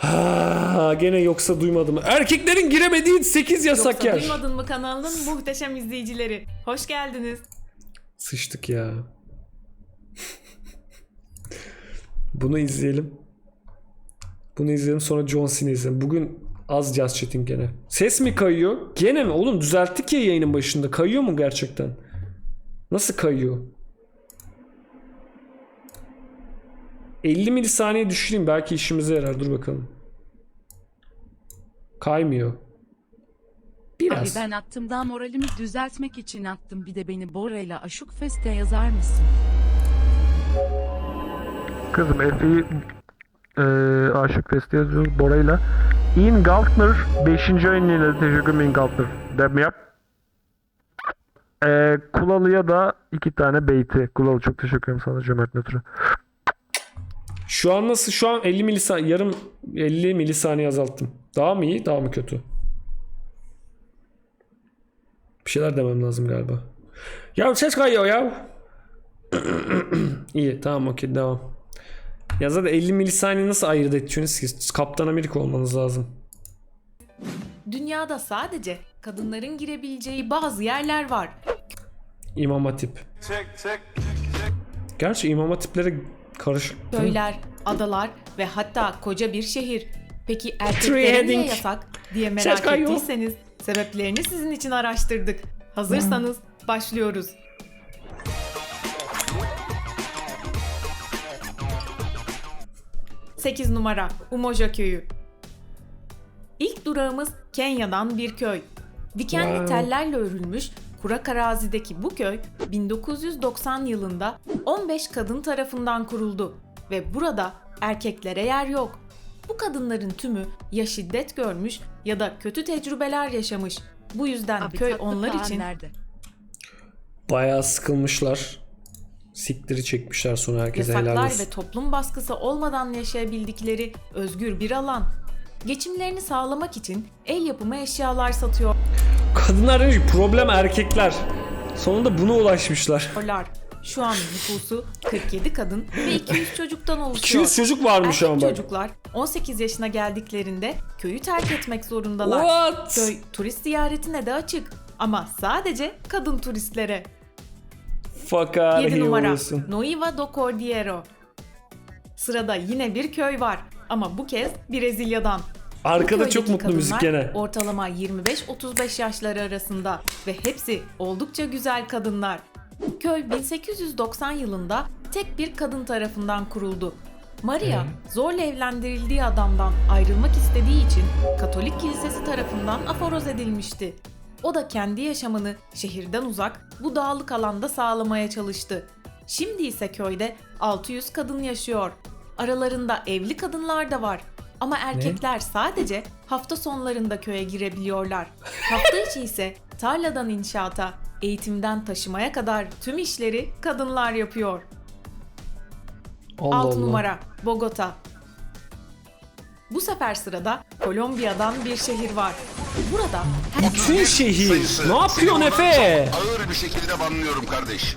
Ha, gene yoksa duymadım. Erkeklerin giremediği 8 yasak Yoksa yer. duymadın mı kanalının muhteşem izleyicileri? Hoş geldiniz. Sıçtık ya. Bunu izleyelim. Bunu izleyelim sonra John Cena izleyelim. Bugün az jazz chatting gene. Ses mi kayıyor? Gene mi? Oğlum düzelttik ya yayının başında. Kayıyor mu gerçekten? Nasıl kayıyor? 50 milisaniye düşüreyim belki işimize yarar. Dur bakalım. Kaymıyor. Biraz. Abi ben attığımda moralimi düzeltmek için attım. Bir de beni Bora ile Aşuk Fest'e yazar mısın? Kızım Efe'yi e, Aşık Festi yazıyoruz Bora'yla. Ian Galtner 5. oyunuyla teşekkür ederim Ian Galtner. Dem yap. E, Kulalı'ya da iki tane beyti. Kulalı çok teşekkür ederim sana cömert ötürü. Şu an nasıl? Şu an 50 milisaniye, yarım 50 milisaniye azalttım. Daha mı iyi, daha mı kötü? Bir şeyler demem lazım galiba. Ya ses kayıyor ya. iyi, tamam okey devam. Ya zaten 50 milisaniye nasıl ayırt edeceksiniz ki? Kaptan Amerika olmanız lazım. Dünyada sadece kadınların girebileceği bazı yerler var. İmam Hatip. Gerçi İmam Hatiplere karışık. Köyler, adalar ve hatta koca bir şehir. Peki erkeklere niye yasak diye merak ettiyseniz sebeplerini sizin için araştırdık. Hazırsanız başlıyoruz. Sekiz numara Umoja köyü. İlk durağımız Kenya'dan bir köy. Dikenli Wow. tellerle örülmüş kurak arazideki bu köy 1990 yılında 15 kadın tarafından kuruldu ve burada erkeklere yer yok. Bu kadınların tümü ya şiddet görmüş ya da kötü tecrübeler yaşamış. Bu yüzden Abi köy onlar için nerede? Bayağı sıkılmışlar. Siktiri çekmişler sonra herkese helal yasaklar olsun. ve toplum baskısı olmadan yaşayabildikleri özgür bir alan. Geçimlerini sağlamak için el yapımı eşyalar satıyor. Kadınlar demiş ki problem erkekler. Sonunda buna ulaşmışlar. Şu an nüfusu 47 kadın ve 200 çocuktan oluşuyor. 200 çocuk varmış Erkek ama çocuklar 18 yaşına geldiklerinde köyü terk etmek zorundalar. What? Köy turist ziyaretine de açık ama sadece kadın turistlere. Out 7 here numara. Noiva do Cordeiro. Sırada yine bir köy var ama bu kez Brezilya'dan. Arkada çok mutlu müzik gene. Ortalama 25-35 yaşları arasında ve hepsi oldukça güzel kadınlar. Köy 1890 yılında tek bir kadın tarafından kuruldu. Maria zorla evlendirildiği adamdan ayrılmak istediği için Katolik Kilisesi tarafından aforoz edilmişti. O da kendi yaşamını şehirden uzak bu dağlık alanda sağlamaya çalıştı. Şimdi ise köyde 600 kadın yaşıyor. Aralarında evli kadınlar da var. Ama erkekler sadece hafta sonlarında köye girebiliyorlar. Hafta içi ise tarladan inşaata, eğitimden taşımaya kadar tüm işleri kadınlar yapıyor. Allah 6 Allah. numara Bogota. Bu sefer sırada Kolombiya'dan bir şehir var. Burada her Bütün şehir. sayısı. Ne yapıyorsun Efe? Ağır bir şekilde banlıyorum kardeş.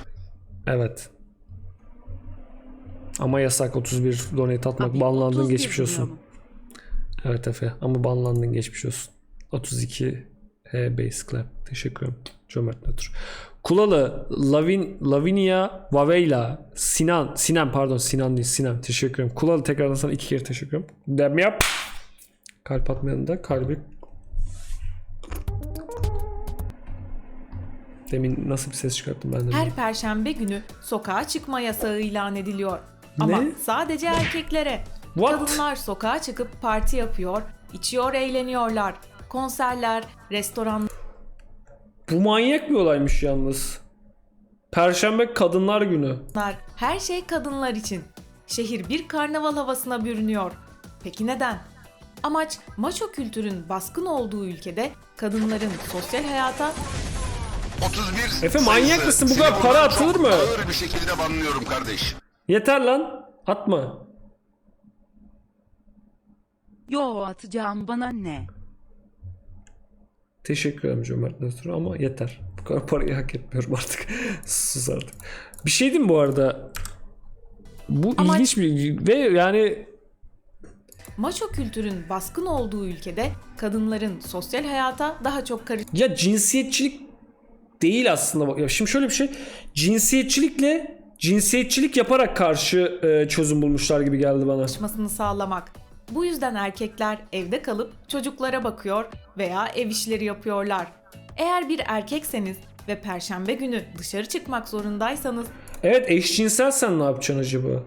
Evet. Ama yasak 31 donate atmak. Abi, banlandın 31 geçmiş olsun. diyorum. Evet Efe ama banlandın geçmiş olsun. 32 H base clap. Teşekkür ederim. Cömert nötr. Kulalı, Lavin, Lavinia, Vaveyla, Sinan, Sinem pardon Sinan değil Sinem. Teşekkür ederim. Kulalı tekrardan sana iki kere teşekkür ederim. Dem yap. Kalp atmayanı da kalbi Demin nasıl bir ses çıkarttım ben de. her perşembe günü sokağa çıkma yasağı ilan ediliyor. Ama Ne? sadece erkeklere. What? Kadınlar sokağa çıkıp parti yapıyor, içiyor, eğleniyorlar. Konserler, restoranlar, Bu manyak bir olaymış yalnız. Perşembe Kadınlar Günü. her şey kadınlar için. Şehir bir karnaval havasına bürünüyor. Peki neden? Amaç maço kültürün baskın olduğu ülkede kadınların sosyal hayata 31 Efe, manyak sayısı. mısın? Bu Seni kadar para buradan atılır mı? Ağır bir şekilde banlıyorum kardeş. Yeter lan. Atma. Yo atacağım bana ne? Teşekkür ederim Cömert Nötr ama yeter. Bu kadar parayı hak etmiyorum artık. Sus artık. Bir şey diyeyim mi bu arada? Bu Ama- ilginç bir ve yani Maço kültürün baskın olduğu ülkede kadınların sosyal hayata daha çok Ya cinsiyetçilik değil aslında. Ya şimdi şöyle bir şey. Cinsiyetçilikle cinsiyetçilik yaparak karşı e, çözüm bulmuşlar gibi geldi bana. karışmasını sağlamak. Bu yüzden erkekler evde kalıp çocuklara bakıyor veya ev işleri yapıyorlar. Eğer bir erkekseniz ve perşembe günü dışarı çıkmak zorundaysanız Evet eşcinselsen ne yapacaksın acaba?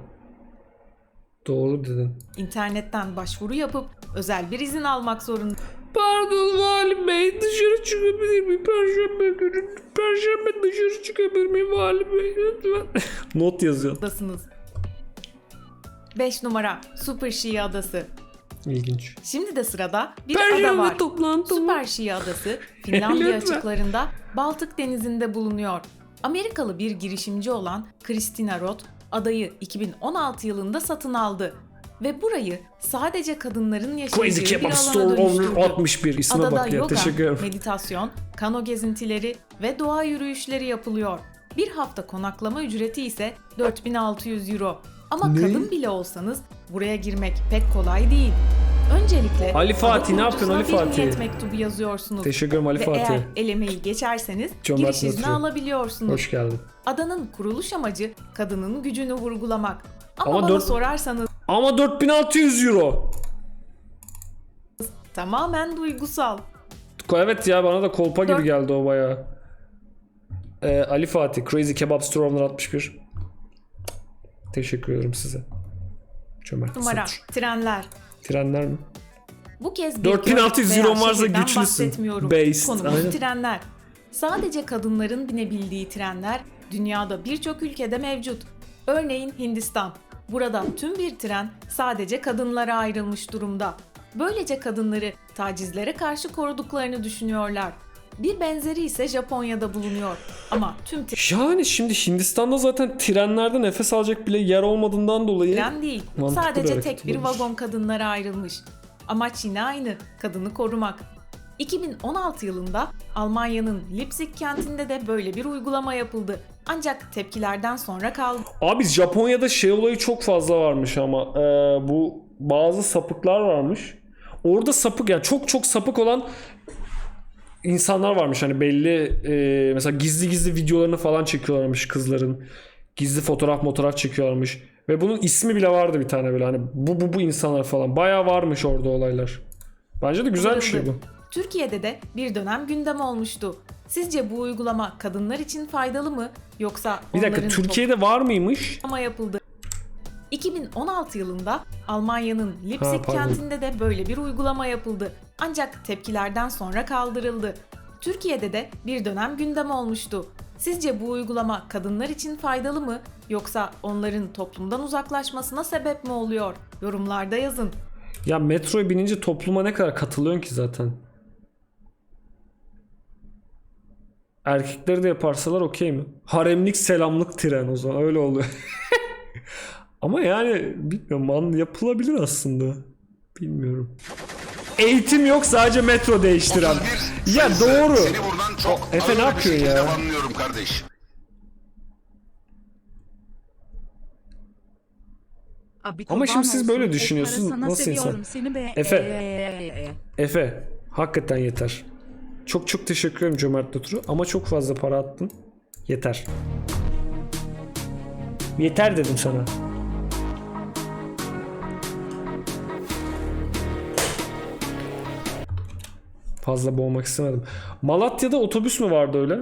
Doğru dedin. internetten başvuru yapıp özel bir izin almak zorundasınız. Pardon valim bey dışarı çıkabilir miyim? Perşembe günü. Perşembe dışarı çıkabilir miyim valim bey? Lütfen. Not yazıyor. 5 numara Super Şii Adası. İlginç. Şimdi de sırada bir ada Perşembe var. toplantım. Süper Şii Adası Finlandiya Lütfen. açıklarında Baltık Denizi'nde bulunuyor. Amerikalı bir girişimci olan Christina Roth adayı 2016 yılında satın aldı ve burayı sadece kadınların yaşayacağı Crazy bir Kebap alana Store dönüştürdü. 61 isme Adada bak ya yoga, teşekkür ederim. meditasyon, kano gezintileri ve doğa yürüyüşleri yapılıyor. Bir hafta konaklama ücreti ise 4600 euro. Ama Ne? kadın bile olsanız buraya girmek pek kolay değil. Öncelikle Ali Fatih, ne yapıyorsun Ali Fatih? Bir niyet mektubu yazıyorsunuz. Teşekkür ederim Ali Ve Fatih. eğer elemeyi geçerseniz Cömert giriş izni alabiliyorsunuz. Hoş geldin. Adanın kuruluş amacı kadının gücünü vurgulamak. Ama, Ama bana dört- sorarsanız Ama 4600 euro. tamamen duygusal. Evet ya bana da kolpa gibi Dört- geldi o baya. Ee, Ali Fatih, Crazy Kebap Store Owner 61. Teşekkür ederim size. Cömert Numara trenler. Trenler mi? Bu kez bir 4600 köy veya euro varsa güçlüsün. Based, Konumuz aynen. trenler. Sadece kadınların binebildiği trenler dünyada birçok ülkede mevcut. Örneğin Hindistan. Burada tüm bir tren sadece kadınlara ayrılmış durumda. Böylece kadınları tacizlere karşı koruduklarını düşünüyorlar. Bir benzeri ise Japonya'da bulunuyor. Ama tüm Yani şimdi Hindistan'da zaten trenlerde nefes alacak bile yer olmadığından dolayı tren değil. Mantıklı bir Sadece hareket tek bir olabilir. vagon kadınlara ayrılmış. Amaç yine aynı, kadını korumak. 2016 yılında Almanya'nın Leipzig kentinde de böyle bir uygulama yapıldı. Ancak tepkilerden sonra kaldı. Abi Japonya'da şey olayı çok fazla varmış ama e, bu bazı sapıklar varmış. Orada sapık yani çok çok sapık olan insanlar varmış hani belli e, mesela gizli gizli videolarını falan çekiyorlarmış kızların. Gizli fotoğraf fotoğraf çekiyorlarmış. Ve bunun ismi bile vardı bir tane böyle hani bu bu bu insanlar falan. Bayağı varmış orada olaylar. Bence de güzel bir şey bu. Türkiye'de de bir dönem gündem olmuştu. Sizce bu uygulama kadınlar için faydalı mı yoksa Bir dakika onların Türkiye'de var mıymış? toplama yapıldı? 2016 yılında Almanya'nın Ha, Leipzig pardon. kentinde de böyle bir uygulama yapıldı. Ancak tepkilerden sonra kaldırıldı. Türkiye'de de bir dönem gündem olmuştu. Sizce bu uygulama kadınlar için faydalı mı yoksa onların toplumdan uzaklaşmasına sebep mi oluyor? Yorumlarda yazın. Ya metroya binince topluma ne kadar katılıyorsun ki zaten? Erkekleri de yaparsalar okey mi? Haremlik selamlık tren o zaman öyle oluyor. Ama yani bilmiyorum an yapılabilir aslında. Bilmiyorum. Eğitim yok sadece metro değiştiren. 31 Ya sayısı. doğru. Seni buradan çok O- Efe ne şekilde ya? banlıyorum kardeş. Abi Ama şimdi siz böyle düşünüyorsunuz. Nasıl insan? seviyorum Seni be. Efe. Eee. Efe hakikaten yeter. Çok çok teşekkür ederim Cömert Notru ama çok fazla para attın. Yeter. Yeter dedim sana. Fazla boğmak istemedim. Malatya'da otobüs mü vardı öyle?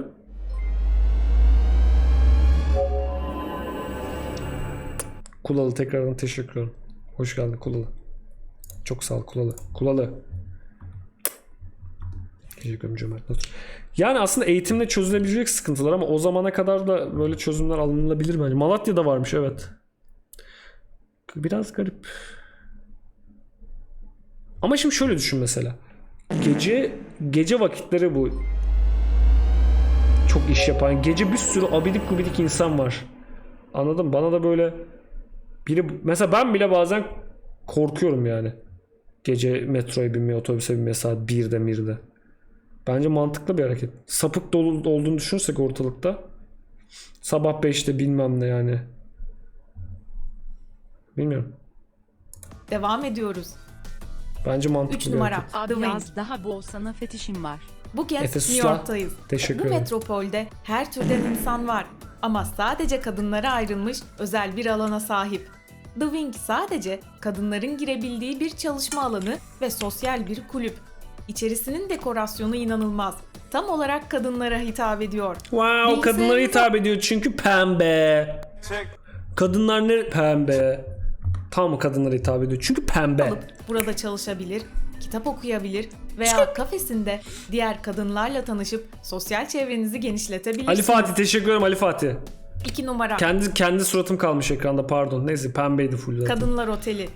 Kulalı tekrardan teşekkür ederim. Hoş geldin Kulalı. Çok sağ ol Kulalı. Kulalı. Teşekkür ederim Cömert Notr. Yani aslında eğitimle çözülebilecek sıkıntılar ama o zamana kadar da böyle çözümler alınabilir bence. Malatya'da varmış evet. Biraz garip. Ama şimdi şöyle düşün mesela. Gece gece vakitleri bu çok iş yapan. Gece bir sürü abidik gubidik insan var. Anladım. Bana da böyle biri mesela ben bile bazen korkuyorum yani. Gece metroya binmeye, otobüse binmeye saat 1'de 1'de. Bence mantıklı bir hareket. Sapık dolu olduğunu düşünürsek ortalıkta sabah 5'te bilmem ne yani. Bilmiyorum. Devam ediyoruz. Bence mantıklı 3 bir numara hareket. Abi The Wing. yaz daha bol sana fetişim var. Bu kez Efe New Susla. York'tayız. Teşekkür Bu ederim. metropolde her türden insan var ama sadece kadınlara ayrılmış özel bir alana sahip. The Wing sadece kadınların girebildiği bir çalışma alanı ve sosyal bir kulüp. İçerisinin dekorasyonu inanılmaz. Tam olarak kadınlara hitap ediyor. Wow kadınlara hitap ediyor çünkü pembe. Kadınlar ne pembe? Tam kadınlara hitap ediyor çünkü pembe. alıp burada çalışabilir, kitap okuyabilir veya kafesinde diğer kadınlarla tanışıp sosyal çevrenizi genişletebilirsiniz. Ali Fatih teşekkür ederim Ali Fatih. 2 numara Kendi kendi suratım kalmış ekranda pardon. Neyse pembeydi full zaten. Kadınlar Oteli.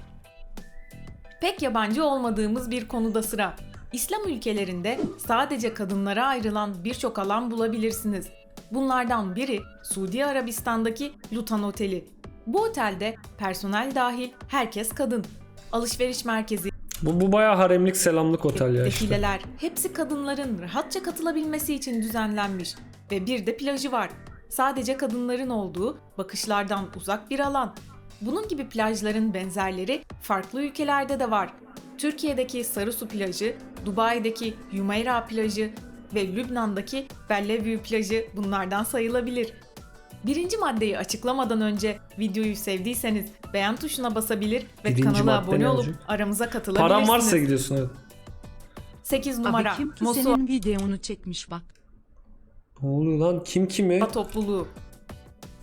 Pek yabancı olmadığımız bir konuda sıra. İslam ülkelerinde sadece kadınlara ayrılan birçok alan bulabilirsiniz. Bunlardan biri Suudi Arabistan'daki Lutan Oteli. Bu otelde personel dahil herkes kadın. Alışveriş merkezi, Bu, bu bayağı haremlik selamlık otel ya işte. defileler hepsi kadınların rahatça katılabilmesi için düzenlenmiş. Ve bir de plajı var. Sadece kadınların olduğu, bakışlardan uzak bir alan. Bunun gibi plajların benzerleri farklı ülkelerde de var. Türkiye'deki Sarısu plajı, Dubai'deki Jumeirah plajı ve Lübnan'daki Bellevue plajı bunlardan sayılabilir. Birinci maddeyi açıklamadan önce videoyu sevdiyseniz beğen tuşuna basabilir ve Birinci kanala madde abone ne olup olacak? aramıza katılabilirsiniz. Paran varsa gidiyorsun evet. 8 numara Abi kim ki Mosu senin videonu çekmiş bak. Ne oluyor lan? Kim kimi? topluluğu.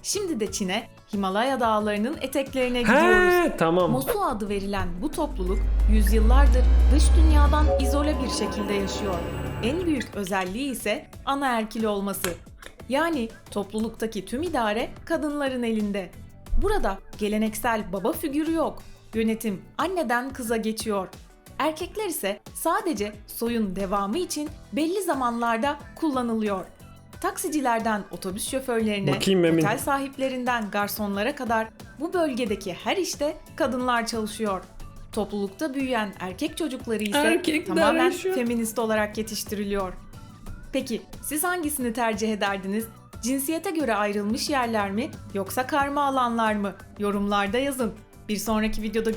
Şimdi de Çin'e, Himalaya dağlarının eteklerine gidiyoruz. He tamam. Mosu adı verilen bu topluluk yüzyıllardır dış dünyadan izole bir şekilde yaşıyor. En büyük özelliği ise anaerkil olması. Yani topluluktaki tüm idare kadınların elinde. Burada geleneksel baba figürü yok. Yönetim anneden kıza geçiyor. Erkekler ise sadece soyun devamı için belli zamanlarda kullanılıyor. Taksicilerden otobüs şoförlerine, Bakayım Emin. otel sahiplerinden garsonlara kadar bu bölgedeki her işte kadınlar çalışıyor. Toplulukta büyüyen erkek çocukları ise Erkekler tamamen yaşıyor. feminist olarak yetiştiriliyor. Peki siz hangisini tercih ederdiniz? Cinsiyete göre ayrılmış yerler mi yoksa karma alanlar mı? Yorumlarda yazın. Bir sonraki videoda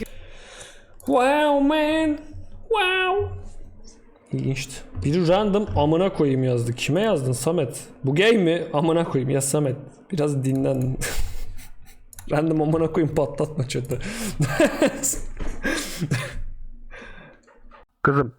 Wow man. Wow. İlginçti. Biri random amına koyayım yazdı. Kime yazdın Samet? Bu gay mi? Amına koyayım ya Samet. Biraz dinlen. random amına koyayım patlatma çatı. Kızım